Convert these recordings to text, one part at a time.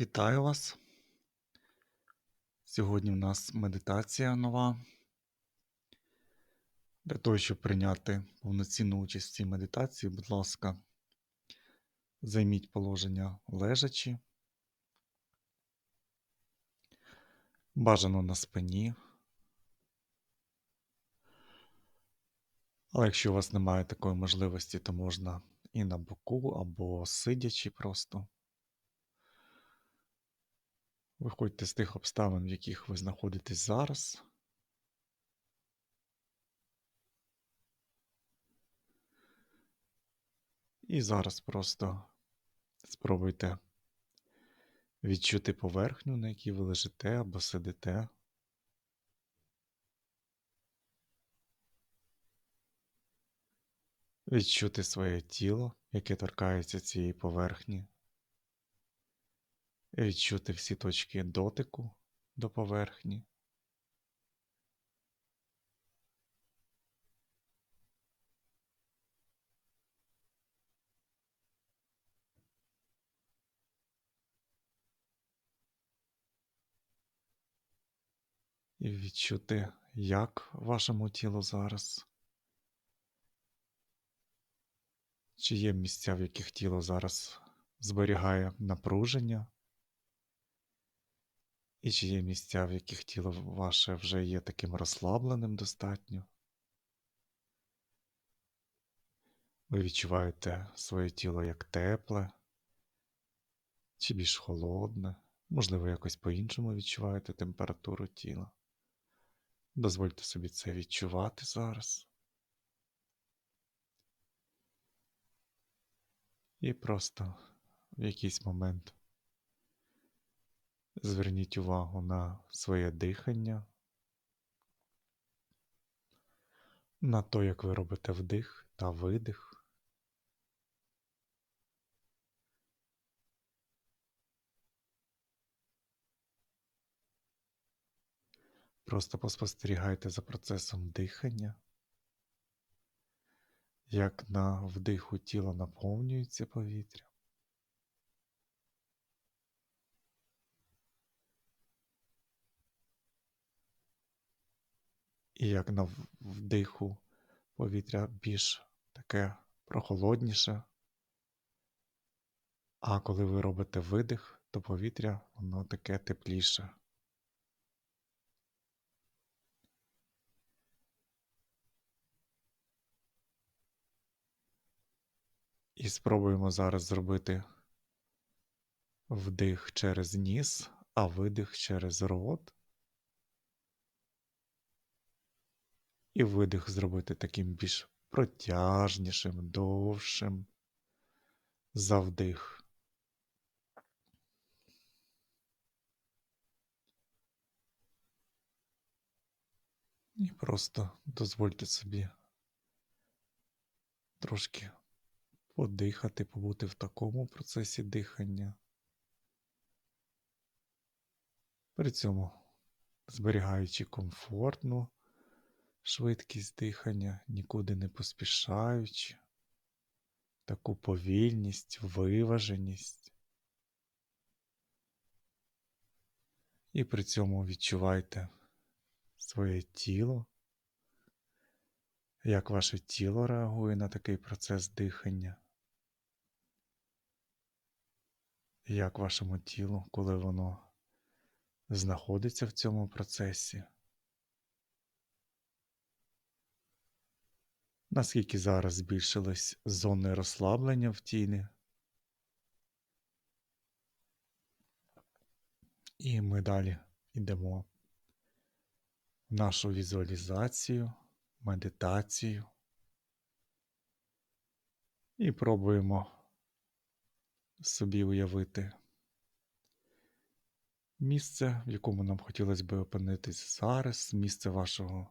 Вітаю вас! Сьогодні в нас медитація нова. Для того, щоб прийняти повноцінну участь в цій медитації, будь ласка, займіть положення лежачі, бажано на спині. Але якщо у вас немає такої можливості, то можна і на боку, або сидячи просто. Виходьте з тих обставин, в яких ви знаходитесь зараз. І зараз просто спробуйте відчути поверхню, на якій ви лежите або сидите. Відчути своє тіло, яке торкається цієї поверхні. Відчути всі точки дотику до поверхні. І відчути, як вашому тілу зараз. Чи є місця, в яких тіло зараз зберігає напруження? І чи є місця, в яких тіло ваше вже є таким розслабленим достатньо? Ви відчуваєте своє тіло як тепле, чи більш холодне, можливо, якось по-іншому відчуваєте температуру тіла. Дозвольте собі це відчувати зараз. І просто в якийсь момент зверніть увагу на своє дихання, на те, як ви робите вдих та видих. Просто поспостерігайте за процесом дихання, як на вдиху тіло наповнюється повітря. І як на вдиху повітря більш таке прохолодніше, а коли ви робите видих, то повітря воно таке тепліше. І спробуємо зараз зробити вдих через ніс, а видих через рот. І видих зробити таким більш протяжнішим, довшим за вдих. І просто дозвольте собі трошки подихати, побути в такому процесі дихання. При цьому зберігаючи комфортну швидкість дихання, нікуди не поспішаючи, таку повільність, виваженість. І при цьому відчувайте своє тіло, як ваше тіло реагує на такий процес дихання. Як вашому тілу, коли воно знаходиться в цьому процесі? Наскільки зараз збільшились зони розслаблення в тілі? І ми далі йдемо в нашу візуалізацію, медитацію і пробуємо собі уявити місце, в якому нам хотілося б опинитись зараз, місце вашого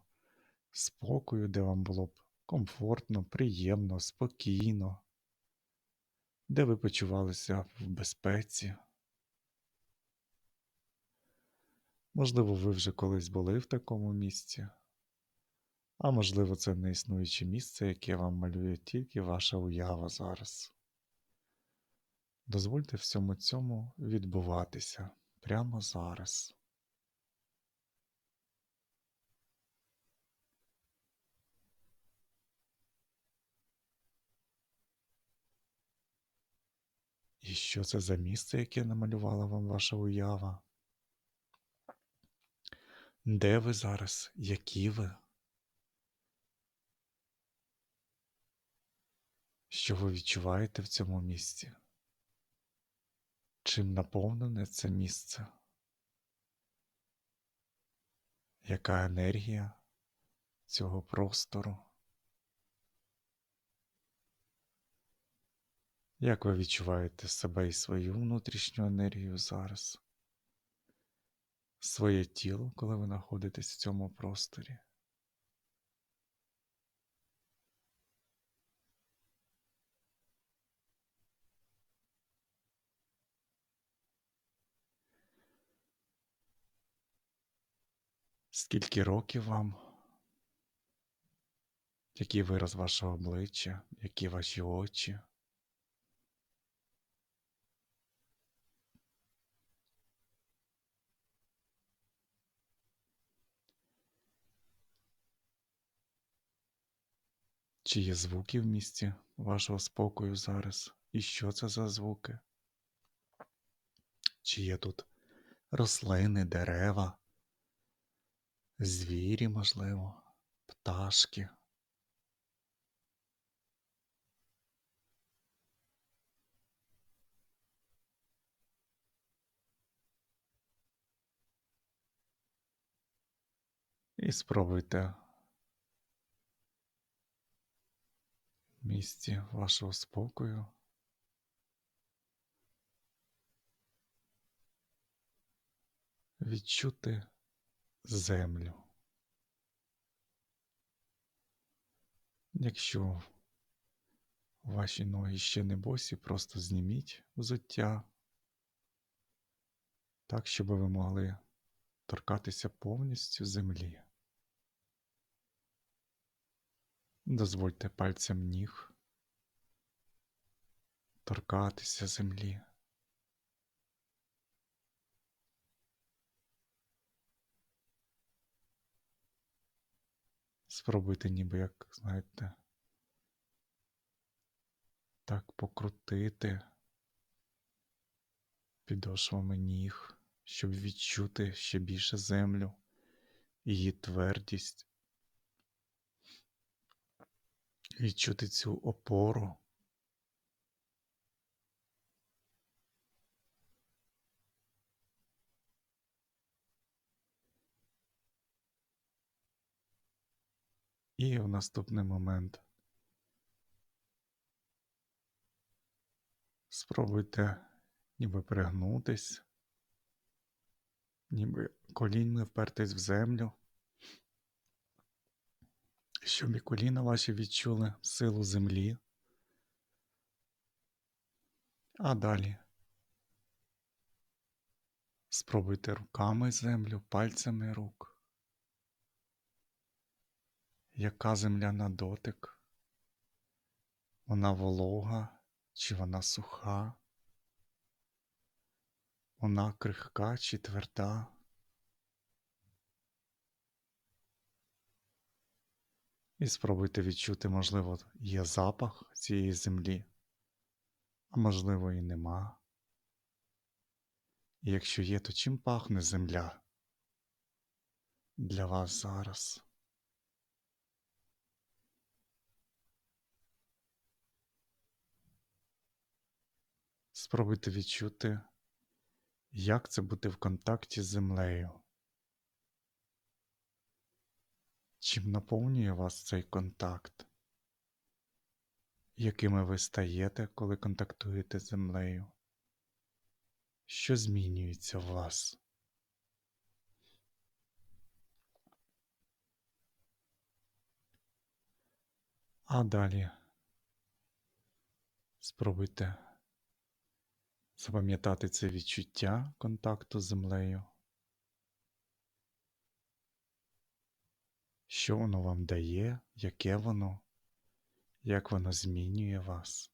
спокою, де вам було б комфортно, приємно, спокійно, де ви почувалися в безпеці. Можливо, ви вже колись були в такому місці, а можливо, це не існуюче місце, яке вам малює тільки ваша уява зараз. Дозвольте всьому цьому відбуватися прямо зараз. І що це за місце, яке намалювала вам ваша уява? Де ви зараз? Які ви? Що ви відчуваєте в цьому місці? Чим наповнене це місце? Яка енергія цього простору? Як ви відчуваєте себе і свою внутрішню енергію зараз? Своє тіло, коли ви знаходитесь в цьому просторі? Скільки років вам? Який вираз вашого обличчя, які ваші очі? Чи є звуки в місті вашого спокою зараз? І що це за звуки? Чи є тут рослини, дерева, звірі, можливо, пташки? І спробуйте в місці вашого спокою відчути землю. Якщо ваші ноги ще не босі, просто зніміть взуття, так, щоб ви могли торкатися повністю землі. Дозвольте пальцям ніг торкатися землі. Спробуйте ніби як, знаєте, так покрутити підошвами ніг, щоб відчути ще більше землю, її твердість, відчути цю опору. І в наступний момент спробуйте ніби пригнутись, ніби коліньми впертись в землю, щоб і коліна ваші відчули силу землі. А далі спробуйте руками землю, пальцями рук. Яка земля на дотик? Вона волога чи вона суха? Вона крихка чи тверда? І спробуйте відчути, можливо, є запах цієї землі, а можливо, і нема. І якщо є, то чим пахне земля для вас зараз? Спробуйте відчути, як це бути в контакті з землею. Чим наповнює вас цей контакт? Якими ви стаєте, коли контактуєте з землею? Що змінюється в вас? А далі спробуйте запам'ятати це відчуття контакту з землею. Що воно вам дає, яке воно, як воно змінює вас.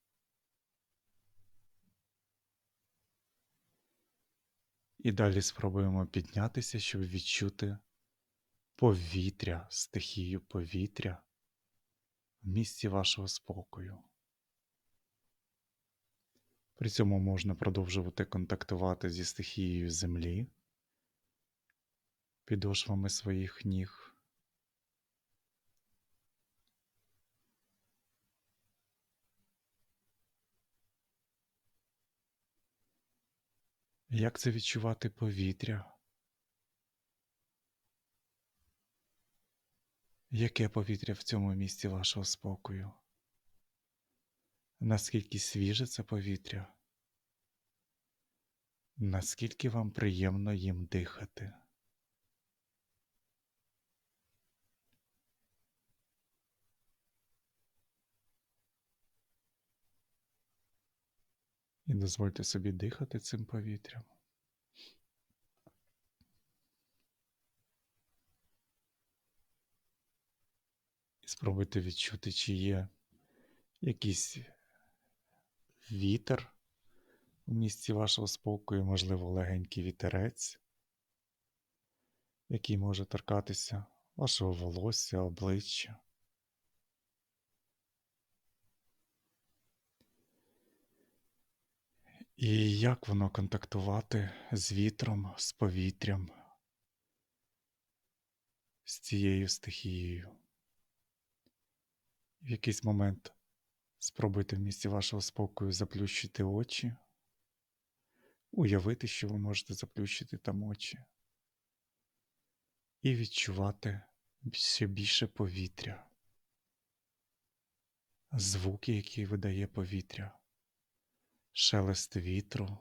І далі спробуємо піднятися, щоб відчути повітря, стихію повітря в місці вашого спокою. При цьому можна продовжувати контактувати зі стихією землі, підошвами своїх ніг. Як це відчувати повітря? Яке повітря в цьому місці вашого спокою? Наскільки свіже це повітря? Наскільки вам приємно їм дихати? І дозвольте собі дихати цим повітрям. І спробуйте відчути, чи є якийсь вітер у місці вашого спокою, можливо, легенький вітерець, який може торкатися вашого волосся, обличчя. І як воно контактувати з вітром, з повітрям, з цією стихією? В якийсь момент спробуйте в місці вашого спокою заплющити очі, уявити, що ви можете заплющити там очі, і відчувати ще більше повітря, звуки, які видає повітря шелест вітру,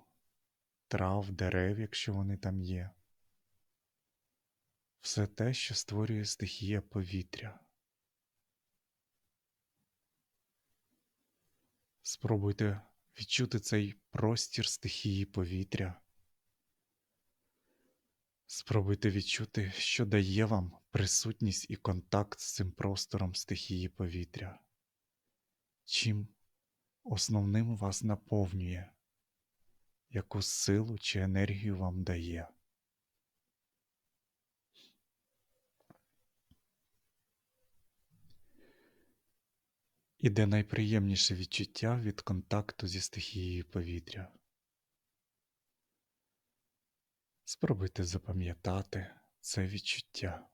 трав, дерев, якщо вони там є, все те, що створює стихія повітря. Спробуйте відчути цей простір стихії повітря. Спробуйте відчути, що дає вам присутність і контакт з цим простором стихії повітря. Чим основним вас наповнює, яку силу чи енергію вам дає. І де найприємніше відчуття від контакту зі стихією повітря. Спробуйте запам'ятати це відчуття.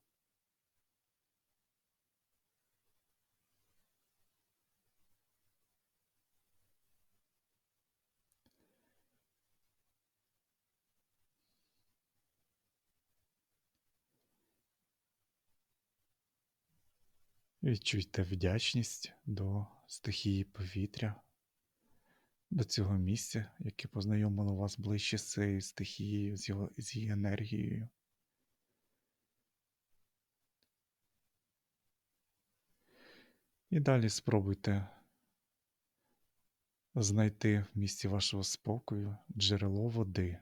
Відчуйте вдячність до стихії повітря, до цього місця, яке познайомило вас ближче з цією стихією, з, його, з її енергією. І далі спробуйте знайти в місці вашого спокою джерело води,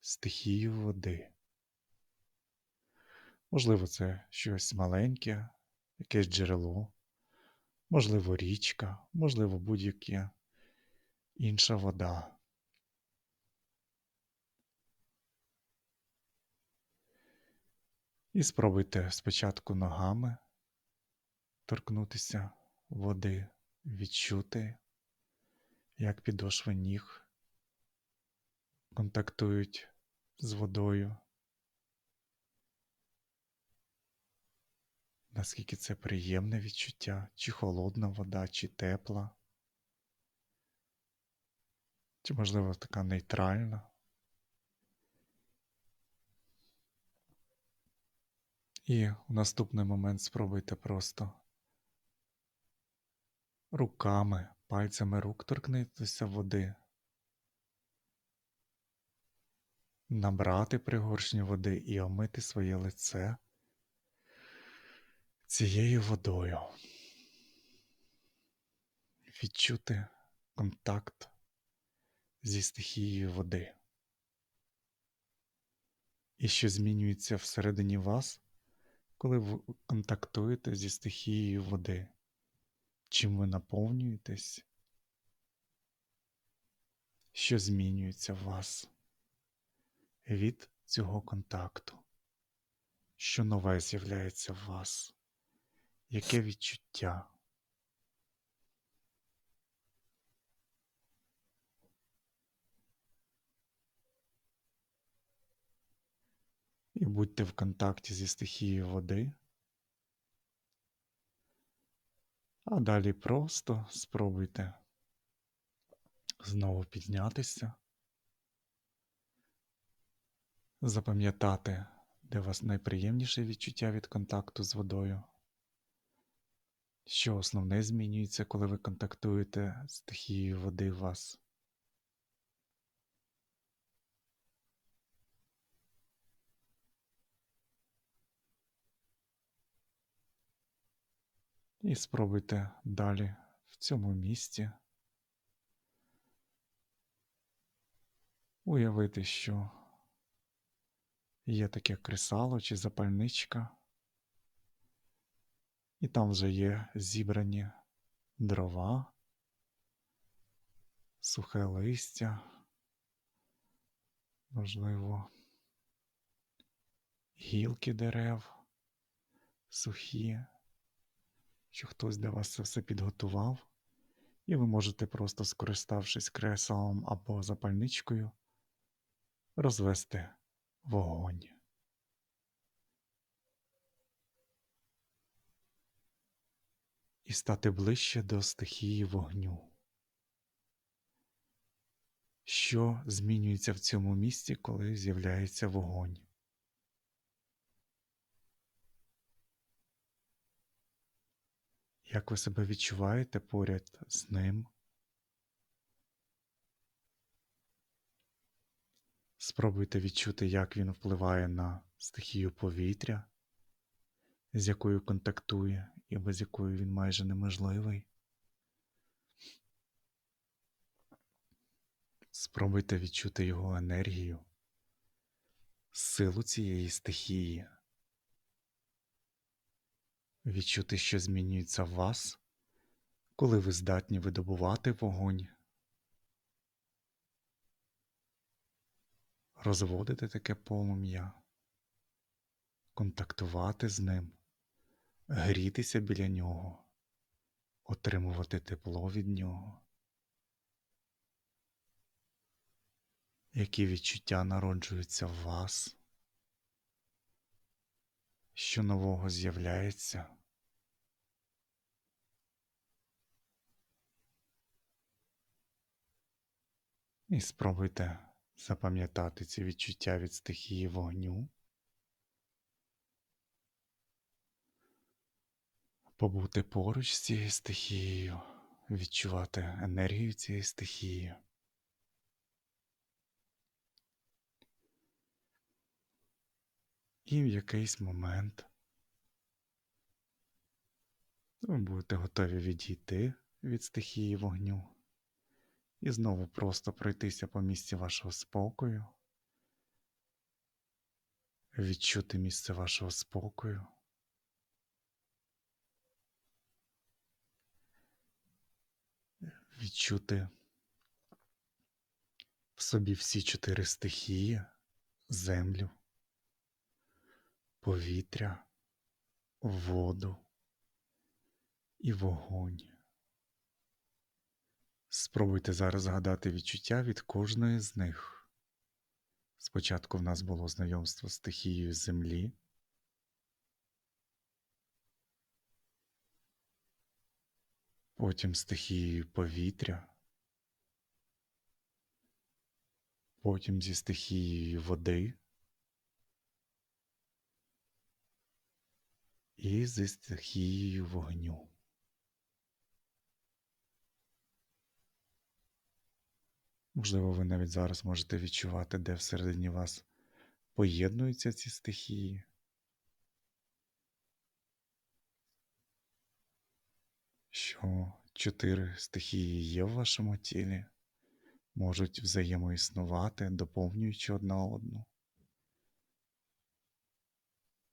стихію води. Можливо, це щось маленьке, якесь джерело, можливо, річка, можливо, будь-яка інша вода. І спробуйте спочатку ногами торкнутися води, відчути, як підошви ніг контактують з водою. Наскільки це приємне відчуття, чи холодна вода, чи тепла, чи, можливо, така нейтральна. І в наступний момент. Спробуйте просто руками, пальцями рук торкнутися води, набрати пригоршню води і омити своє лице цією водою. Відчути контакт зі стихією води. І що змінюється всередині вас, коли ви контактуєте зі стихією води, чим ви наповнюєтесь, що змінюється в вас, від цього контакту? Що нове з'являється в вас? Яке відчуття? І будьте в контакті зі стихією води. А далі просто спробуйте знову піднятися, запам'ятати, де у вас найприємніше відчуття від контакту з водою, що основне змінюється, коли ви контактуєте з стихією води в вас. І спробуйте далі в цьому місці уявити, що є таке кресало чи запальничка, і там вже є зібрані дрова, сухе листя, можливо, гілки дерев сухі. Що хтось для вас це все підготував, і ви можете просто, скориставшись креслом або запальничкою, розвести вогонь. І стати ближче до стихії вогню. Що змінюється в цьому місці, коли з'являється вогонь? Як ви себе відчуваєте поряд з ним? Спробуйте відчути, як він впливає на стихію повітря, з якою контактує і без якої він майже неможливий. Спробуйте відчути його енергію, силу цієї стихії. Відчути, що змінюється в вас, коли ви здатні видобувати вогонь, розводити таке полум'я, контактувати з ним, грітися біля нього, отримувати тепло від нього. Які відчуття народжуються в вас? що нового з'являється. І спробуйте запам'ятати ці відчуття від стихії вогню, побути поруч з цією стихією, відчувати енергію цієї стихії. І в якийсь момент ви будете готові відійти від стихії вогню і знову просто пройтися по місці вашого спокою, відчути місце вашого спокою. Відчути в собі всі чотири стихії, землю повітря, воду і вогонь. Спробуйте зараз згадати відчуття від кожної з них. Спочатку в нас було знайомство з стихією землі. Потім стихією повітря, потім зі стихією води. і зі стихією вогню. Можливо, ви навіть зараз можете відчувати, де всередині вас поєднуються ці стихії. Що чотири стихії є в вашому тілі, можуть взаємоіснувати, доповнюючи одна одну.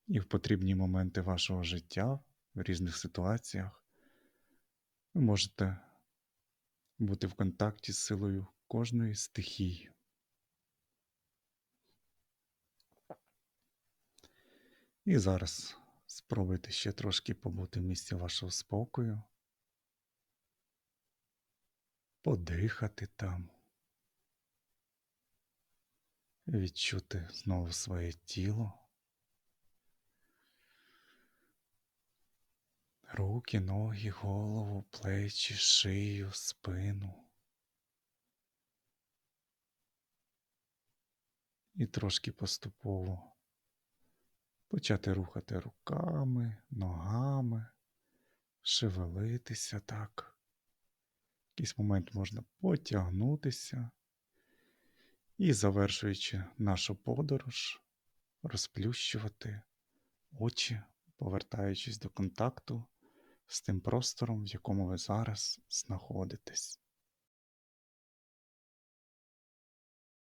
І в потрібні моменти вашого життя в різних ситуаціях ви можете бути в контакті з силою кожної стихії. І зараз спробуйте ще трошки побути в місці вашого спокою, подихати там, відчути знову своє тіло, руки, ноги, голову, плечі, шию, спину. І трошки поступово почати рухати руками, ногами, шевелитися так. Якийсь момент можна потягнутися і, завершуючи нашу подорож, розплющувати очі, повертаючись до контакту з тим простором, в якому ви зараз знаходитесь.